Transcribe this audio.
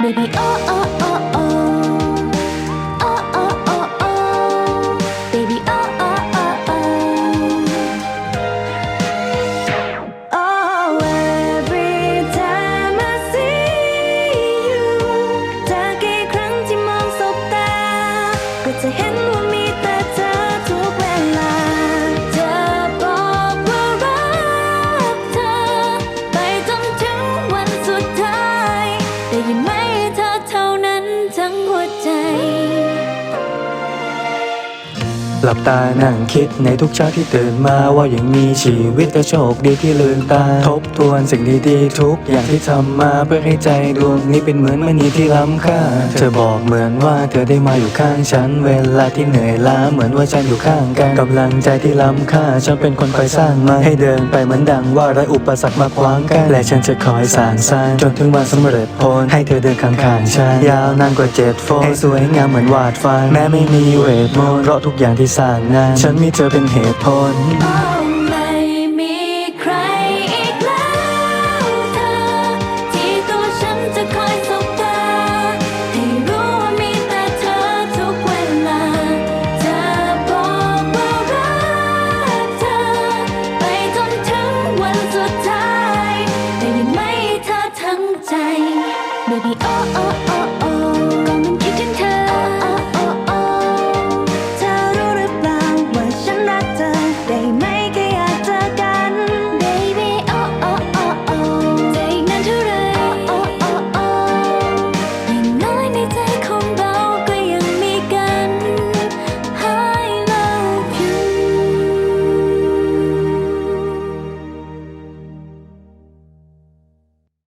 Baby oh oh oh oh หัวใจ หลับตานั่งคิดในทุกเช้าที่ตื่นมาว่ายังมีชีวิตก็โชคดีที่ลืมตา ทบทวนสิ่งดีๆทุกอย่างที่ทำมาเพื่อให้ใจดวงนี้เป็นเหมือนมณีที่ล้ำค่า เธอบอกเหมือนว่าเธอได้มาอยู่ข้างฉัน เวลาที่เหนื่อยล้าเหมือนว่าฉันอยู่ข้างกันกำลังใจที่ล้ำค่าฉันเป็นคนคอยสร้างมาให้เดินไปเหมือนดังว่าไรอุปสรรคมาขวางกันและฉันจะคอยสานสร้างจนถึงวันสำเร็จผลให้เธอเดินข้างๆฉันยาวนานกว่าเจ็ดโฟให้สวยงามเหมือนวาดฝันแม้ไม่มีเวทมนต์เพราะทุกอย่างที่สร้างนั้นฉันมีเธอเป็นเหตุผล ไม่มีใครอีกแล้วเธอ ที่ตัวฉันจะคอยสบตา ให้รู้ว่ามีแต่เธอทุกเวลา จะบอกว่ารักเธอ ไปจนถึงวันสุดท้ายได้ยินไหมเธอทั้งใจ Baby oh oh